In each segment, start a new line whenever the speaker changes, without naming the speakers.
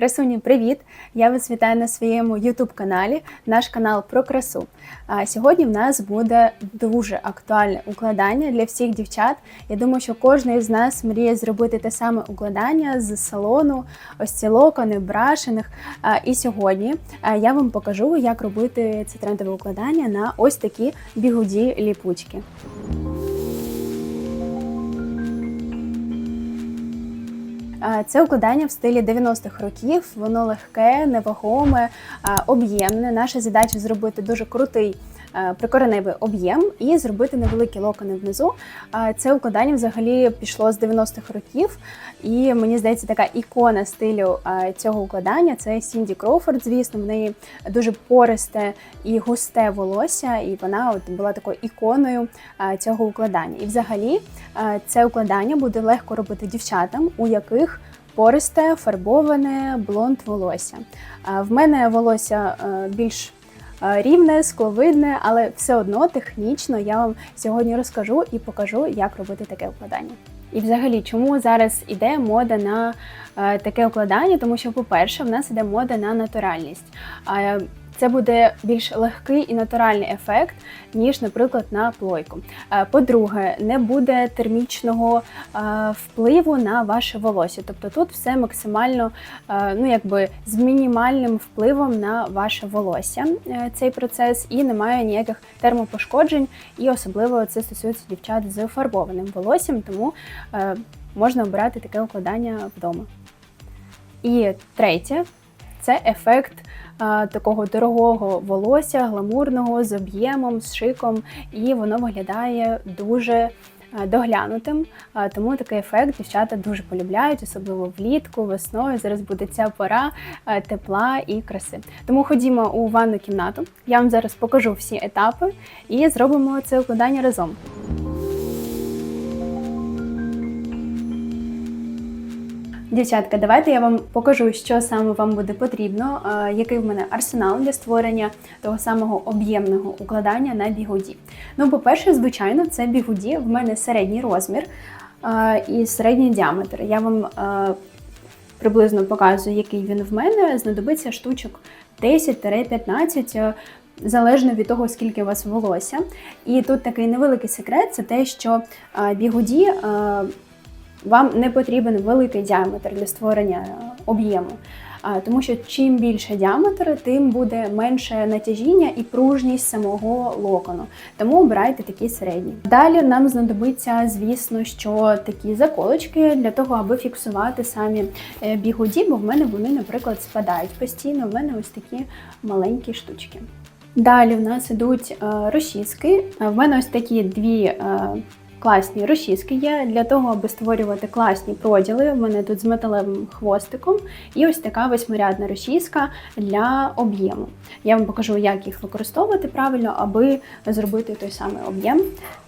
Красуні, привіт! Я вас вітаю на своєму youtube каналі, наш канал про красу. А сьогодні в нас буде дуже актуальне укладання для всіх дівчат. Я думаю, що кожен із нас мріє зробити те саме укладання з салону, ось ці локони, брашених. А, І сьогодні я вам покажу, як робити це трендове укладання на ось такі бігуді Це укладання в стилі 90-х років. Воно легке, невагоме, об'ємне. Наша задача зробити дуже крутий прикореневий об'єм і зробити невеликі локони внизу. Це укладання взагалі пішло з 90-х років, і мені здається, така ікона стилю цього укладання це Сінді Кроуфорд. Звісно, в неї дуже пористе і густе волосся, і вона от була такою іконою цього укладання. І взагалі це укладання буде легко робити дівчатам, у яких пористе, фарбоване, блонд волосся. В мене волосся е, більш е, рівне, скловидне, але все одно технічно я вам сьогодні розкажу і покажу, як робити таке укладання. І взагалі, чому зараз іде мода на е, таке укладання? Тому що, по-перше, в нас іде мода на натуральність. Це буде більш легкий і натуральний ефект, ніж, наприклад, на плойку. Е, По-друге, не буде термічного е, впливу на ваше волосся. Тобто тут все максимально е, ну, якби з мінімальним впливом на ваше волосся цей процес, і немає ніяких термопошкоджень, і особливо це стосується дівчат з фарбованим волоссям, тому можна обирати таке укладання вдома. І третє це ефект а, такого дорогого волосся, гламурного, з об'ємом, з шиком, і воно виглядає дуже доглянутим. А, Тому такий ефект дівчата дуже полюбляють, особливо влітку, весною. Зараз буде ця пора тепла і краси. Тому ходімо у ванну кімнату. Я вам зараз покажу всі етапи і зробимо це укладання разом. Дівчатка, давайте я вам покажу, що саме вам буде потрібно, е, який в мене арсенал для створення того самого об'ємного укладання на бігуді. Ну, по-перше, звичайно, це бігуді. В мене середній розмір е, і середній діаметр. Я вам е, приблизно показую, який він в мене. Знадобиться штучок 10-15. Залежно від того, скільки у вас волосся. І тут такий невеликий секрет це те, що бігуді вам не потрібен великий діаметр для створення об'єму. Тому що чим більше діаметр, тим буде менше натяжіння і пружність самого локону. Тому обирайте такі середні. Далі нам знадобиться, звісно, що такі заколочки для того, аби фіксувати самі е, бігуді, бо в мене вони, наприклад, спадають постійно. В мене ось такі маленькі штучки. Далі в нас ідуть е, розчіски. В мене ось такі дві. Класні розчіски є для того, аби створювати класні проділи. У мене тут з металевим хвостиком, і ось така восьмирядна розчіска для об'єму. Я вам покажу, як їх використовувати правильно, аби зробити той самий об'єм.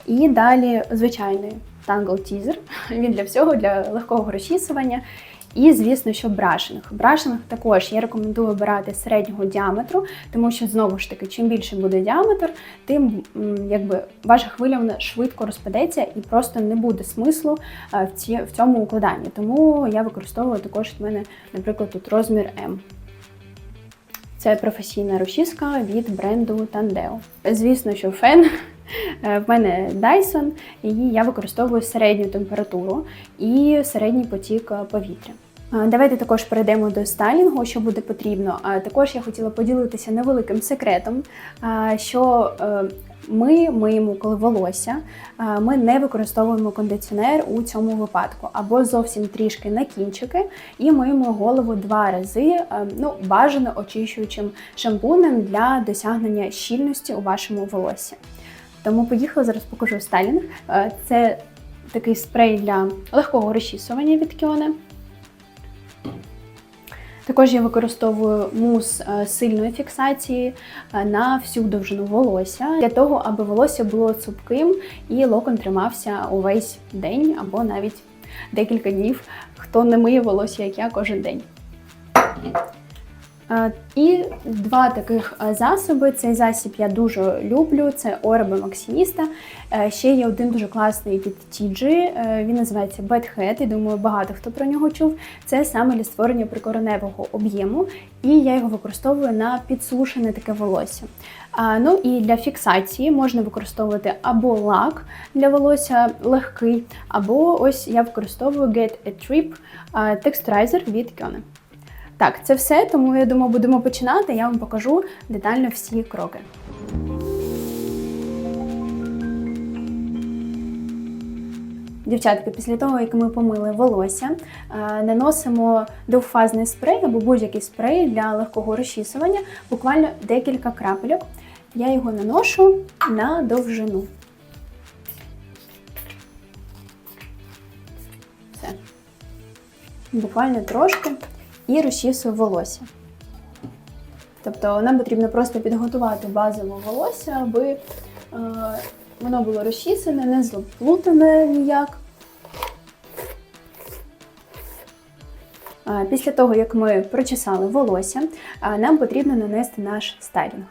І далі звичайний Tangle Teaser. Він для всього, для легкого розчісування. І, звісно, що брашинг. Брашинг також я рекомендую обирати середнього діаметру, тому що знову ж таки, чим більше буде діаметр, тим якби ваша хвиля вона швидко розпадеться і просто не буде смислу в в цьому укладанні. Тому я використовую також в мене, наприклад, тут розмір М. Це професійна розчіска від бренду Tandeo. Звісно, що фен. В мене Dyson, і я використовую середню температуру і середній потік повітря. Давайте також перейдемо до стайлінгу, що буде потрібно. Також я хотіла поділитися невеликим секретом, що е, ми миємо коли волосся, ми не використовуємо кондиціонер у цьому випадку, або зовсім трішки на кінчики, і миємо голову два рази, ну бажано очищуючим шампунем для досягнення щільності у вашому волосі. Тому поїхала, зараз покажу стайлінг. Це такий спрей для легкого розчісування від Кіоне. Також я використовую мус е, сильної фіксації е, на всю довжину волосся для того, аби волосся було цупким і локон тримався увесь день або навіть декілька днів, хто не миє волосся, як я кожен день. Е, І два таких е, засоби. Цей засіб я дуже люблю. Це Оребе Максиміста. Е, Ще є один дуже класний від TG, Він називається Bad і думаю, багато хто про нього чув. Це саме для створення прикореневого об'єму, і я його використовую на підсушене таке волосся. Ну і для фіксації можна використовувати або лак для волосся легкий, або ось я використовую Get a Trip текстурайзер від Kone. Так, це все, тому я думаю, будемо починати. Я вам покажу детально всі кроки. Дівчатки, після того, як ми помили волосся, е, наносимо двохфазний спрей або будь-який спрей для легкого розчісування, буквально декілька крапельок. Я його наношу на довжину. Все. Буквально трошки і розчісую волосся. Тобто нам потрібно просто підготувати базове волосся, аби е, воно було розчісане, не заплутане ніяк. Е, Після того, як ми прочесали волосся, е, нам потрібно нанести наш стайлінг.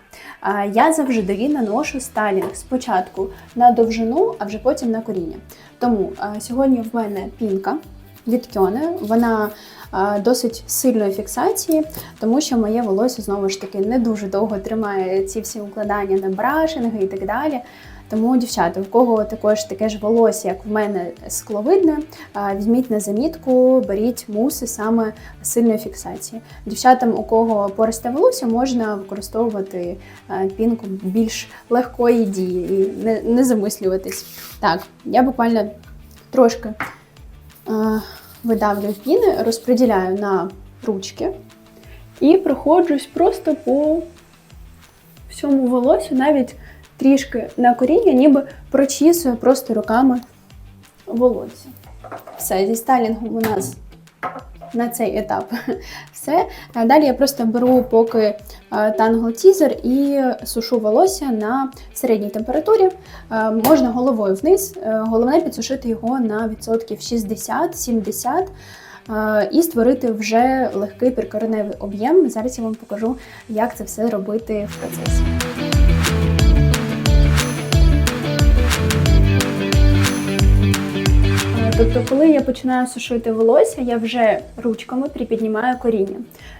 Е, Я завжди наношу стайлінг спочатку на довжину, а вже потім на коріння. Тому сьогодні в мене пінка від Кьоне. Вона досить сильної фіксації, тому що моє волосся знову ж таки не дуже довго тримає ці всі укладання на брашинги і так далі. Тому, дівчата, у кого також таке ж волосся, як в мене скловидне, візьміть на замітку, беріть муси саме сильної фіксації. Дівчатам, у кого пористе волосся, можна використовувати пінку більш легкої дії і не, не замислюватись. Так, я буквально трошки видавлюю піни, розподіляю на ручки і проходжусь просто по всьому волосю, навіть трішки на коріння, ніби прочісую просто руками волосся. Все, зі стайлінгом у нас на цей етап все. Далі я просто беру поки танго тізер і сушу волосся на середній температурі. Е, Можна головою вниз. Е, Головне підсушити його на відсотків 60-70 е, і створити вже легкий прикореневий об'єм. Зараз я вам покажу, як це все робити в процесі. Тобто, коли я починаю сушити волосся, я вже ручками припіднімаю коріння.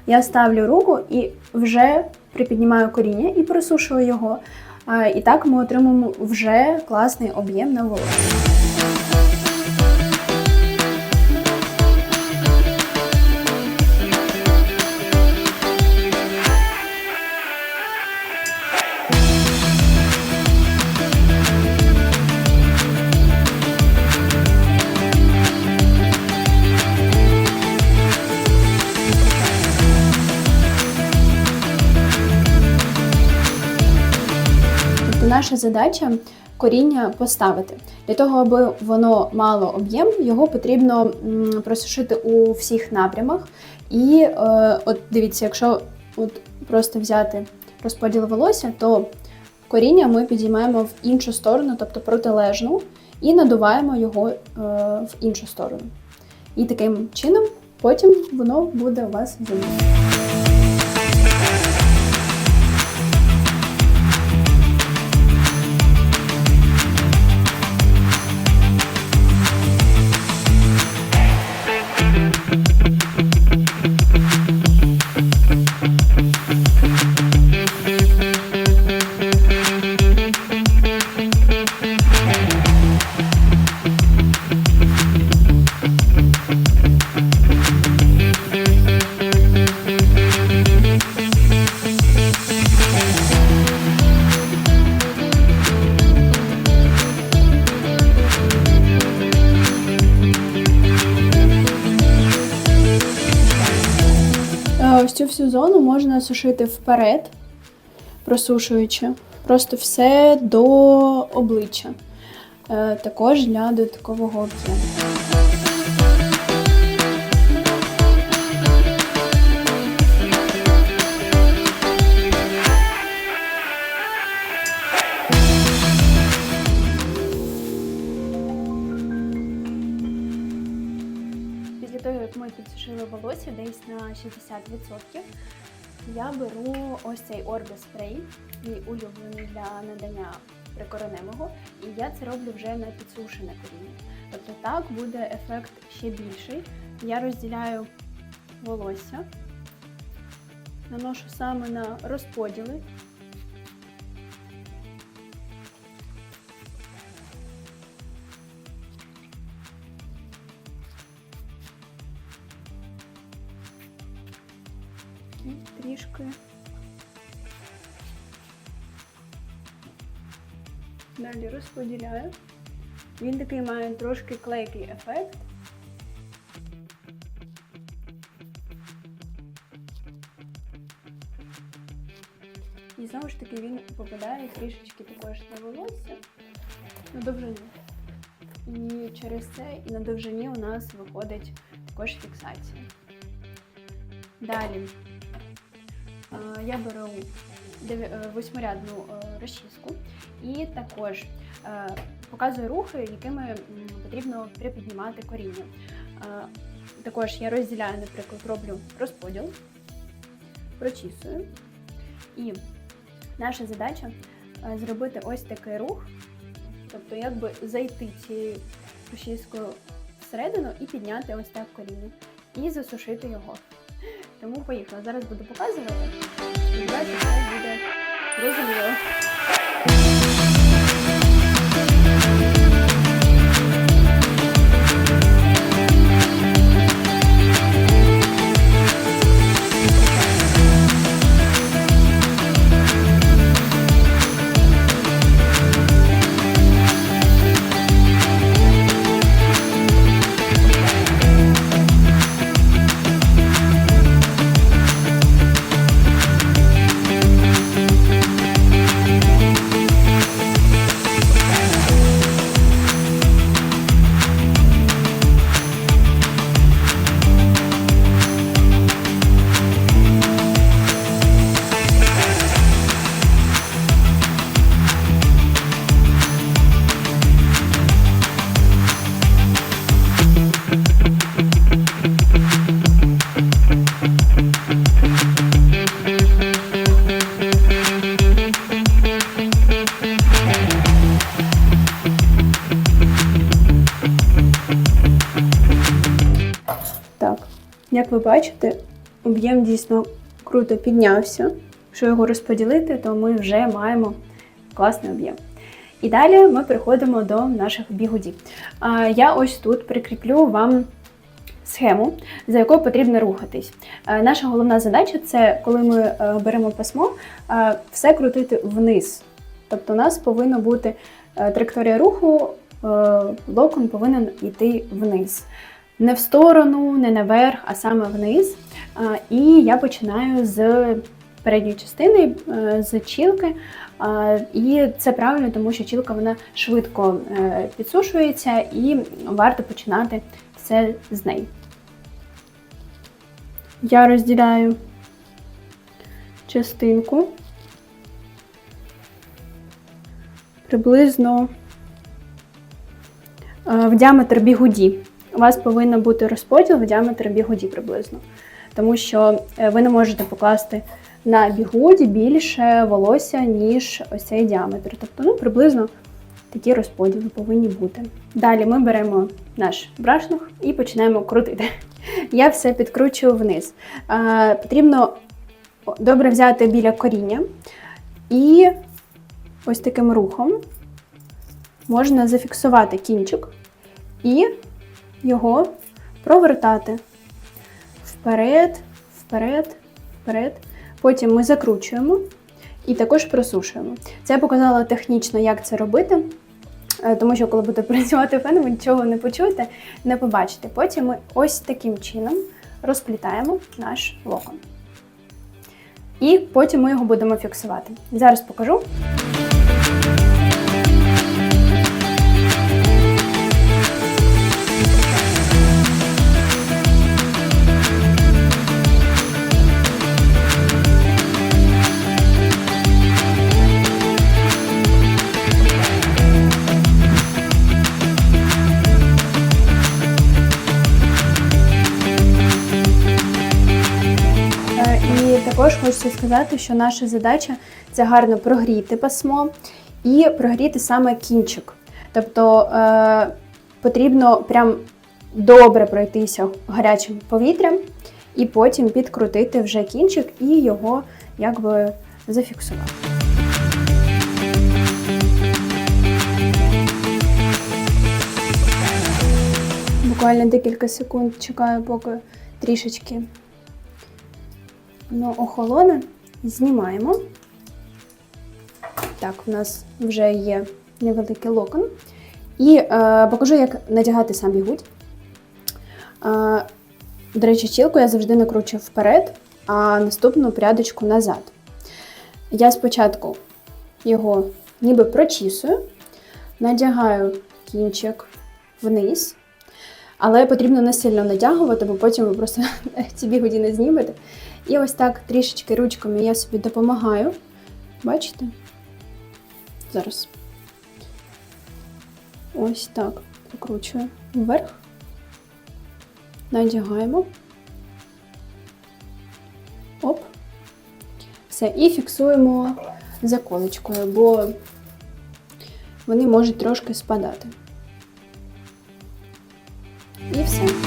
Я ставлю руку і вже припіднімаю коріння і присушую його. І так ми отримаємо вже класний об'єм на волосся. Наша задача коріння поставити. Для того, аби воно мало об'єм, його потрібно просушити у всіх напрямах. І е, от дивіться, якщо от просто взяти розподіл волосся, то коріння ми підіймаємо в іншу сторону, тобто протилежну, і надуваємо його е, в іншу сторону. І таким чином потім воно буде у вас видно. Цю всю зону можна сушити вперед, просушуючи просто все до обличчя. Е, Також для додаткового об'єму. Підсушили волосся десь на 60%, Я беру ось цей Orbe спрей, мій улюблений для надання прикореневого, і я це роблю вже на підсушене коріння. Тобто так буде ефект ще більший. Я розділяю волосся, наношу саме на розподіли. Далі розподіляю. Він такий має трошки клейкий ефект. І знову ж таки він попадає трішечки також на волосся на довжину. І через це і на довжині у нас виходить також фіксація. Далі я беру е, восьмирядну е, розчіску і також е, показую рухи, якими потрібно припіднімати коріння. Е, Також я розділяю, наприклад, роблю розподіл, прочісую. І наша задача е, зробити ось такий рух, тобто якби зайти цією розчіскою всередину і підняти ось так коріння. І засушити його. Тому поїхала. Зараз буду показувати. Сподіваюся, це буде зрозуміло. Ви бачите, об'єм дійсно круто піднявся. Якщо його розподілити, то ми вже маємо класний об'єм. І далі ми переходимо до наших бігудів. Я ось тут прикріплю вам схему, за якою потрібно рухатись. Наша головна задача це, коли ми е, беремо пасмо, е, все крутити вниз. Тобто у нас повинна бути е, траєкторія руху, локон повинен йти вниз. Не в сторону, не наверх, а саме вниз. І я починаю з передньої частини, е, з чілки. І це правильно, тому що чілка вона швидко е, підсушується і варто починати все з неї. Я розділяю частинку приблизно е, в діаметр бігуді. У вас повинен бути розподіл в діаметр бігуді приблизно. Тому що е, ви не можете покласти на бігуді більше волосся, ніж ось цей діаметр. Тобто, ну, приблизно такі розподіли повинні бути. Далі ми беремо наш брашнух і починаємо крутити. Я все підкручую вниз. Е, Потрібно добре взяти біля коріння і ось таким рухом можна зафіксувати кінчик і його провертати вперед, вперед, вперед. Потім ми закручуємо і також просушуємо. Це я показала технічно, як це робити, е, тому що коли будете працювати феном, ви нічого не почуєте, не побачите. Потім ми ось таким чином розплітаємо наш локон. І потім ми його будемо фіксувати. Зараз покажу. Хочеться сказати, що наша задача це гарно прогріти пасмо і прогріти саме кінчик. Тобто е, потрібно прям добре пройтися гарячим повітрям і потім підкрутити вже кінчик і його якби зафіксувати. Буквально декілька секунд чекаю, поки трішечки воно охолоне. Знімаємо. Так, у нас вже є невеликий локон. І е, покажу, як надягати сам бігудь. Е, до речі, чілку я завжди накручую вперед, а наступну прядочку назад. Я спочатку його ніби прочісую, надягаю кінчик вниз, але потрібно не сильно натягувати, бо потім ви просто ці бігуді не знімете. І ось так трішечки ручками я собі допомагаю. Бачите? Зараз. Ось так прикручую вверх. Надягаємо. Оп. Все, і фіксуємо заколочкою, бо вони можуть трошки спадати. І все.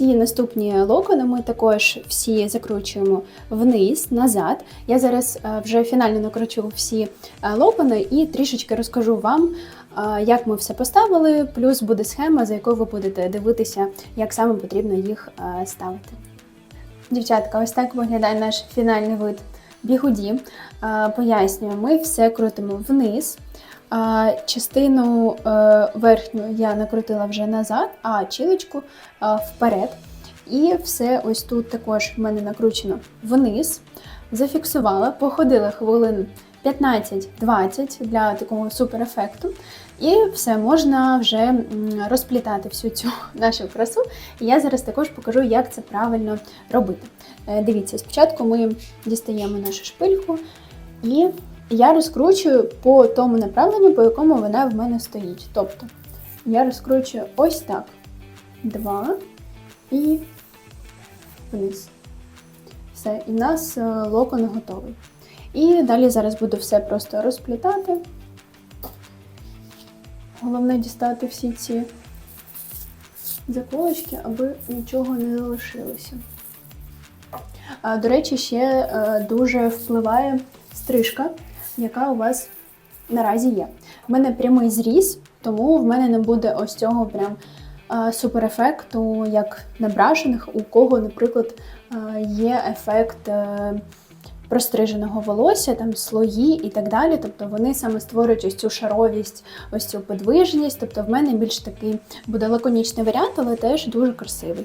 Всі наступні локони ми також всі закручуємо вниз, назад. Я зараз е, вже фінально накручу всі е, локони і трішечки розкажу вам, е, як ми все поставили. Плюс буде схема, за якою ви будете дивитися, як саме потрібно їх ставити. Дівчатка, ось так виглядає наш фінальний вид бігуді. Пояснюю, ми все крутимо вниз. А, Частину е, верхню я накрутила вже назад, а чілочку е, вперед. І все ось тут також в мене накручено вниз. Зафіксувала, походила хвилин 15-20 для такого суперефекту. І все, можна вже розплітати всю цю нашу красу. І я зараз також покажу, як це правильно робити. Е, дивіться, спочатку ми дістаємо нашу шпильку і я розкручую по тому направленню, по якому вона в мене стоїть. Тобто я розкручую ось так. Два і вниз. Все, і в нас е, локон готовий. І далі зараз буду все просто розплітати. Головне дістати всі ці заколочки, аби нічого не залишилося. До речі, ще е, дуже впливає стрижка яка у вас наразі є. У мене прямий зріз, тому в мене не буде ось цього прям суперефекту, як на брашених, у кого, наприклад, є ефект е, простриженого волосся, там слої і так далі. Тобто вони саме створюють ось цю шаровість, ось цю подвижність. Тобто в мене більш такий буде лаконічний варіант, але теж дуже красивий.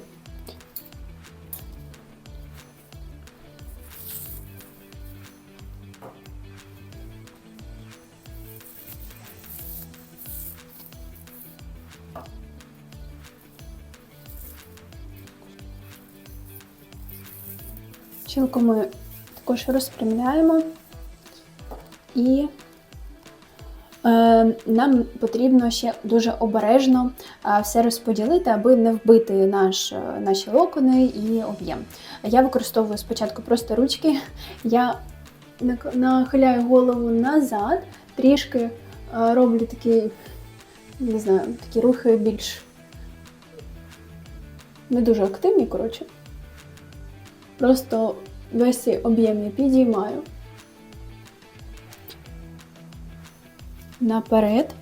Щілку ми також розпрямляємо і е, нам потрібно ще дуже обережно е, все розподілити, аби не вбити наш, е, наші локони і об'єм. Я використовую спочатку просто ручки, я нахиляю голову назад, трішки роблю такі, не знаю, такі рухи більш не дуже активні, коротше. Просто весь цей об'єм я підіймаю наперед.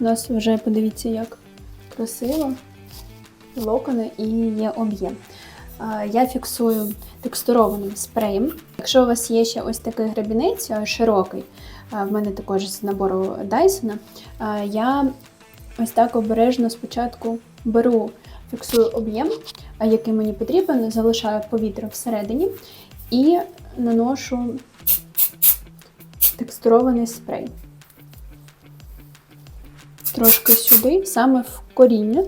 У нас вже подивіться, як красиво локони і є об'єм. Я фіксую текстурованим спреєм. Якщо у вас є ще ось такий гребінець широкий, в мене також з набору Dyson, я ось так обережно спочатку беру фіксую об'єм, який мені потрібен, залишаю повітря всередині і наношу текстурований спрей. Трошки сюди, саме в коріння,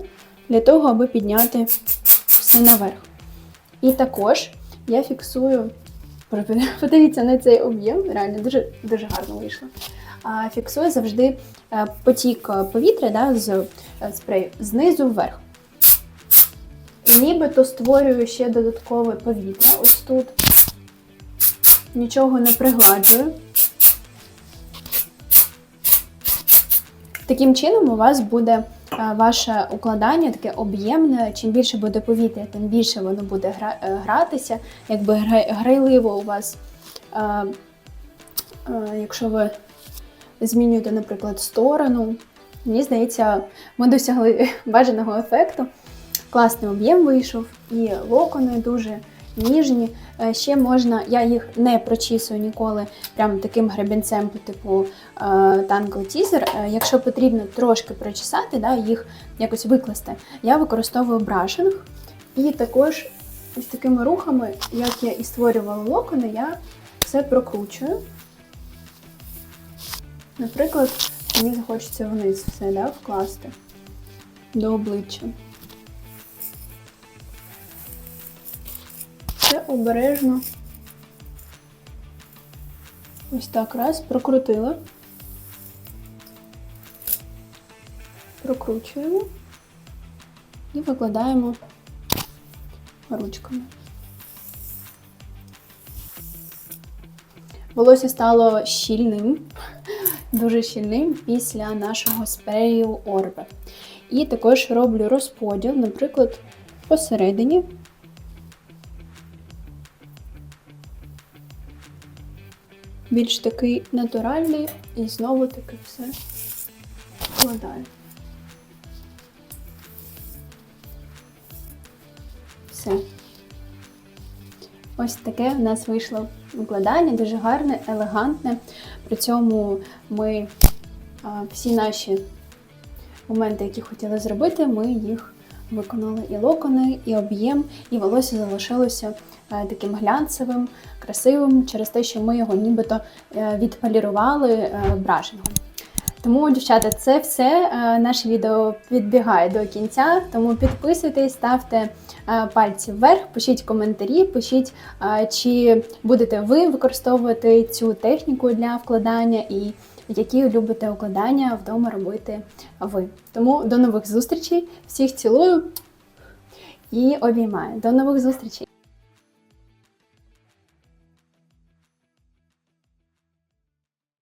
для того, аби підняти все наверх. І також я фіксую, подивіться на цей об'єм, реально дуже, дуже гарно вийшло. Фіксую завжди е, потік е, повітря да, з е, спрею знизу вверх. Нібито створюю ще додаткове повітря ось тут. Нічого не пригладжую. Таким чином, у вас буде е, ваше укладання таке об'ємне. Чим більше буде повітря, тим більше воно буде е, гратися, якби грайливо у вас. е, Якщо ви змінюєте, наприклад, сторону, мені здається, ми досягли бажаного ефекту. Класний об'єм вийшов, і локони дуже ніжні. Е, Ще можна, я їх не прочісую ніколи прям таким гребінцем по типу е, Tangle Teaser. Е, Якщо потрібно трошки прочесати, да, їх якось викласти, я використовую брашинг. І також ось такими рухами, як я і створювала локони, я все прокручую. Наприклад, мені захочеться вниз все да, вкласти до обличчя. Це обережно. Ось так раз, прокрутила. Прокручуємо і викладаємо ручками. Волосся стало щільним, дуже щільним після нашого спрею Орбе. І також роблю розподіл, наприклад, посередині. Більш такий натуральний і знову таки все вкладаю. Все. Ось таке в нас вийшло укладання, дуже гарне, елегантне. При цьому ми всі наші моменти, які хотіли зробити, ми їх виконали. І локони, і об'єм, і волосся залишилося е, таким глянцевим, красивим через те, що ми його нібито е, відполірували е, брашингом. Тому, дівчата, це все. Е, Наше відео підбігає до кінця. Тому підписуйтесь, ставте е, пальці вверх, пишіть коментарі, пишіть, е, чи будете ви використовувати цю техніку для вкладання і які любите укладання вдома робити ви. Тому до нових зустрічей. Всіх цілую і обіймаю. До нових зустрічей!